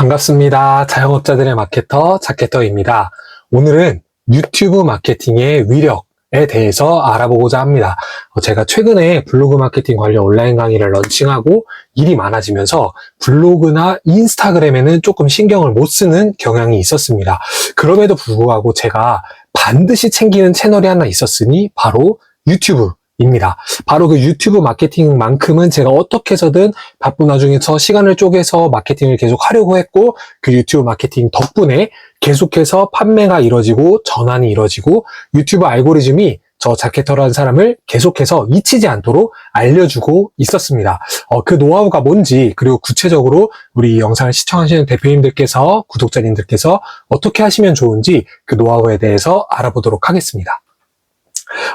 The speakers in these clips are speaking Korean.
반갑습니다. 자영업자들의 마케터 자케터입니다. 오늘은 유튜브 마케팅의 위력에 대해서 알아보고자 합니다. 어, 제가 최근에 블로그 마케팅 관련 온라인 강의를 런칭하고 일이 많아지면서 블로그나 인스타그램에는 조금 신경을 못 쓰는 경향이 있었습니다. 그럼에도 불구하고 제가 반드시 챙기는 채널이 하나 있었으니 바로 유튜브 입니다. 바로 그 유튜브 마케팅만큼은 제가 어떻게 해서든 바쁜 와중에서 시간을 쪼개서 마케팅을 계속 하려고 했고 그 유튜브 마케팅 덕분에 계속해서 판매가 이루어지고 전환이 이루어지고 유튜브 알고리즘이 저 자켓터라는 사람을 계속해서 잊히지 않도록 알려주고 있었습니다. 어, 그 노하우가 뭔지 그리고 구체적으로 우리 이 영상을 시청하시는 대표님들께서 구독자님들께서 어떻게 하시면 좋은지 그 노하우에 대해서 알아보도록 하겠습니다.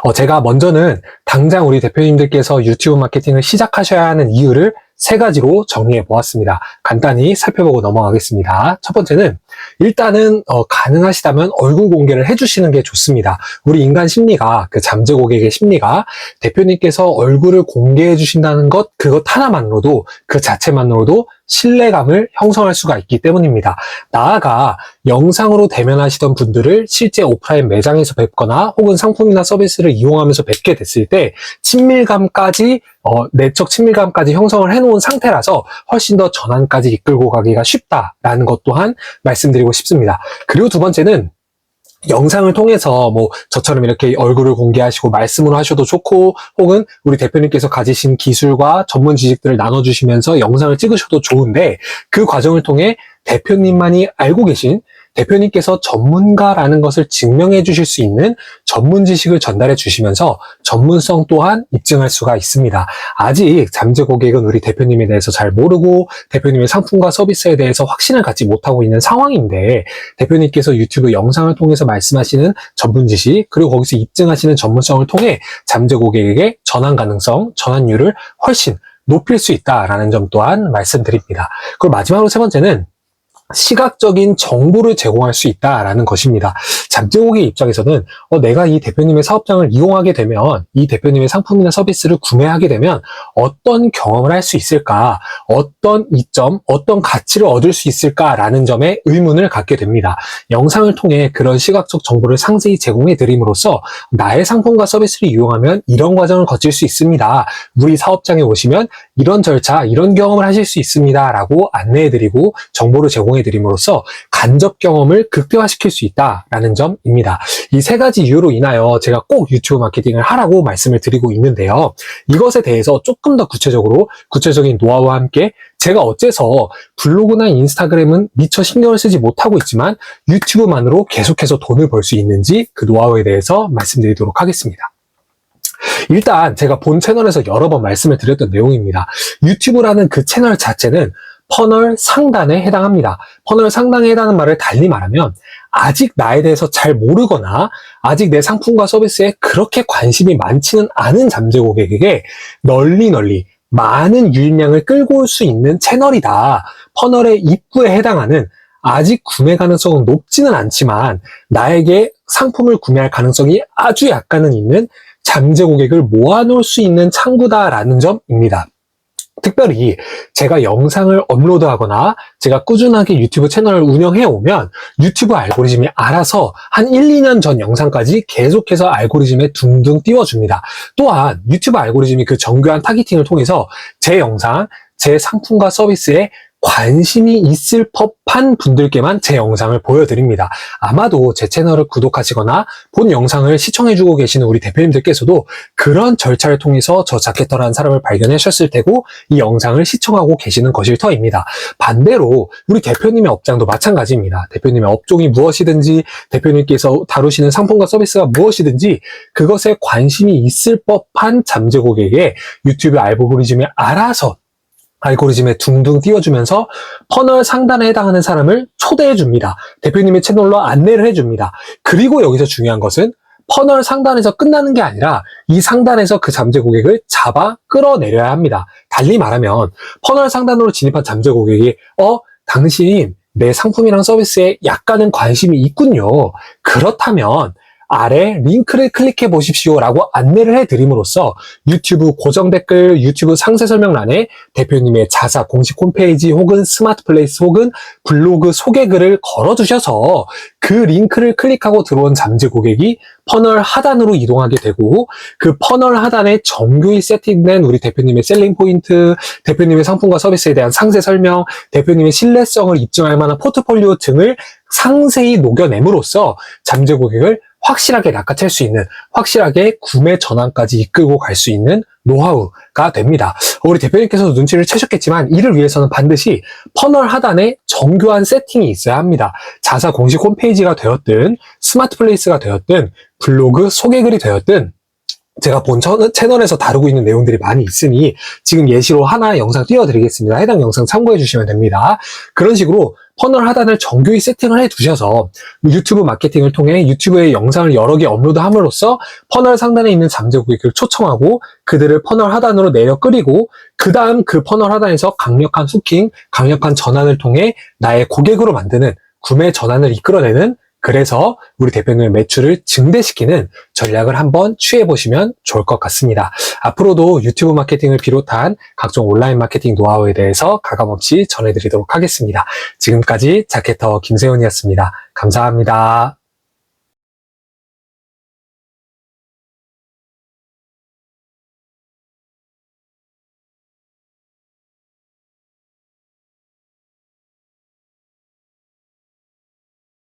어, 제가 먼저는 당장 우리 대표님들께서 유튜브 마케팅을 시작하셔야 하는 이유를 세 가지로 정리해 보았습니다. 간단히 살펴보고 넘어가겠습니다. 첫 번째는 일단은 어, 가능하시다면 얼굴 공개를 해주시는 게 좋습니다. 우리 인간 심리가 그 잠재 고객의 심리가 대표님께서 얼굴을 공개해 주신다는 것 그것 하나만으로도 그 자체만으로도 신뢰감을 형성할 수가 있기 때문입니다. 나아가 영상으로 대면하시던 분들을 실제 오프라인 매장에서 뵙거나 혹은 상품이나 서비스를 이용하면서 뵙게 됐을 때 친밀감까지 어, 내적 친밀감까지 형성을 해놓은 상태라서 훨씬 더 전환까지 이끌고 가기가 쉽다라는 것 또한 말씀 드리고 싶습니다. 그리고 두 번째는 영상을 통해서 뭐 저처럼 이렇게 얼굴을 공개하시고 말씀으로 하셔도 좋고 혹은 우리 대표님께서 가지신 기술과 전문 지식들을 나눠주시면서 영상을 찍으셔도 좋은데 그 과정을 통해 대표님만이 알고 계신 대표님께서 전문가라는 것을 증명해 주실 수 있는 전문 지식을 전달해 주시면서 전문성 또한 입증할 수가 있습니다. 아직 잠재 고객은 우리 대표님에 대해서 잘 모르고 대표님의 상품과 서비스에 대해서 확신을 갖지 못하고 있는 상황인데 대표님께서 유튜브 영상을 통해서 말씀하시는 전문 지식 그리고 거기서 입증하시는 전문성을 통해 잠재 고객에게 전환 가능성, 전환율을 훨씬 높일 수 있다라는 점 또한 말씀드립니다. 그리고 마지막으로 세 번째는 시각적인 정보를 제공할 수 있다라는 것입니다. 잠재고객 입장에서는 어, 내가 이 대표님의 사업장을 이용하게 되면 이 대표님의 상품이나 서비스를 구매하게 되면 어떤 경험을 할 수 있을까, 어떤 이점, 어떤 가치를 얻을 수 있을까라는 점에 의문을 갖게 됩니다. 영상을 통해 그런 시각적 정보를 상세히 제공해 드림으로써 나의 상품과 서비스를 이용하면 이런 과정을 거칠 수 있습니다. 우리 사업장에 오시면 이런 절차, 이런 경험을 하실 수 있습니다. 라고 안내해 드리고 정보를 제공 해 드림으로써 간접 경험을 극대화시킬 수 있다라는 점입니다. 이 세 가지 이유로 인하여 제가 꼭 유튜브 마케팅을 하라고 말씀을 드리고 있는데요. 이것에 대해서 조금 더 구체적으로 구체적인 노하우와 함께 제가 어째서 블로그나 인스타그램은 미처 신경을 쓰지 못하고 있지만 유튜브만으로 계속해서 돈을 벌 수 있는지 그 노하우에 대해서 말씀드리도록 하겠습니다. 일단 제가 본 채널에서 여러 번 말씀을 드렸던 내용입니다. 유튜브라는 그 채널 자체는 퍼널 상단에 해당합니다. 퍼널 상단에 해당하는 말을 달리 말하면 아직 나에 대해서 잘 모르거나 아직 내 상품과 서비스에 그렇게 관심이 많지는 않은 잠재 고객에게 널리 널리 많은 유입량을 끌고 올 수 있는 채널이다. 퍼널의 입구에 해당하는 아직 구매 가능성은 높지는 않지만 나에게 상품을 구매할 가능성이 아주 약간은 있는 잠재 고객을 모아놓을 수 있는 창구다라는 점입니다. 특별히 제가 영상을 업로드하거나 제가 꾸준하게 유튜브 채널을 운영해 오면 유튜브 알고리즘이 알아서 한 1, 2년 전 영상까지 계속해서 알고리즘에 둥둥 띄워줍니다. 또한 유튜브 알고리즘이 그 정교한 타깃팅을 통해서 제 영상, 제 상품과 서비스에 관심이 있을 법한 분들께만 제 영상을 보여드립니다. 아마도 제 채널을 구독하시거나 본 영상을 시청해주고 계시는 우리 대표님들께서도 그런 절차를 통해서 저 자켓터라는 사람을 발견하셨을 테고 이 영상을 시청하고 계시는 것일 터입니다. 반대로 우리 대표님의 업장도 마찬가지입니다. 대표님의 업종이 무엇이든지 대표님께서 다루시는 상품과 서비스가 무엇이든지 그것에 관심이 있을 법한 잠재 고객의 유튜브 알고리즘이 알아서 알고리즘에 둥둥 띄워주면서 퍼널 상단에 해당하는 사람을 초대해 줍니다. 대표님의 채널로 안내를 해 줍니다. 그리고 여기서 중요한 것은 퍼널 상단에서 끝나는 게 아니라 이 상단에서 그 잠재 고객을 잡아 끌어내려야 합니다. 달리 말하면 퍼널 상단으로 진입한 잠재 고객이 어 당신 내 상품이랑 서비스에 약간은 관심이 있군요. 그렇다면 아래 링크를 클릭해 보십시오 라고 안내를 해드림으로써 유튜브 고정 댓글, 유튜브 상세 설명란에 대표님의 자사 공식 홈페이지 혹은 스마트 플레이스 혹은 블로그 소개글을 걸어두셔서 그 링크를 클릭하고 들어온 잠재 고객이 퍼널 하단으로 이동하게 되고 그 퍼널 하단에 정교히 세팅된 우리 대표님의 셀링 포인트, 대표님의 상품과 서비스에 대한 상세 설명, 대표님의 신뢰성을 입증할 만한 포트폴리오 등을 상세히 녹여냄으로써 잠재 고객을 확실하게 낚아챌 수 있는, 확실하게 구매 전환까지 이끌고 갈 수 있는 노하우가 됩니다. 우리 대표님께서도 눈치를 채셨겠지만 이를 위해서는 반드시 퍼널 하단에 정교한 세팅이 있어야 합니다. 자사 공식 홈페이지가 되었든 스마트 플레이스가 되었든 블로그 소개글이 되었든 제가 본 천- 채널에서 다루고 있는 내용들이 많이 있으니 지금 예시로 하나 영상 띄워드리겠습니다. 해당 영상 참고해 주시면 됩니다. 그런 식으로 퍼널 하단을 정교히 세팅을 해 두셔서 유튜브 마케팅을 통해 유튜브에 영상을 여러 개 업로드 함으로써 퍼널 상단에 있는 잠재 고객을 초청하고 그들을 퍼널 하단으로 내려 끌이고 그 다음 그 퍼널 하단에서 강력한 후킹, 강력한 전환을 통해 나의 고객으로 만드는 구매 전환을 이끌어내는 그래서 우리 대표님의 매출을 증대시키는 전략을 한번 취해 보시면 좋을 것 같습니다. 앞으로도 유튜브 마케팅을 비롯한 각종 온라인 마케팅 노하우에 대해서 가감없이 전해드리도록 하겠습니다. 지금까지 자켓터 김세훈이었습니다. 감사합니다.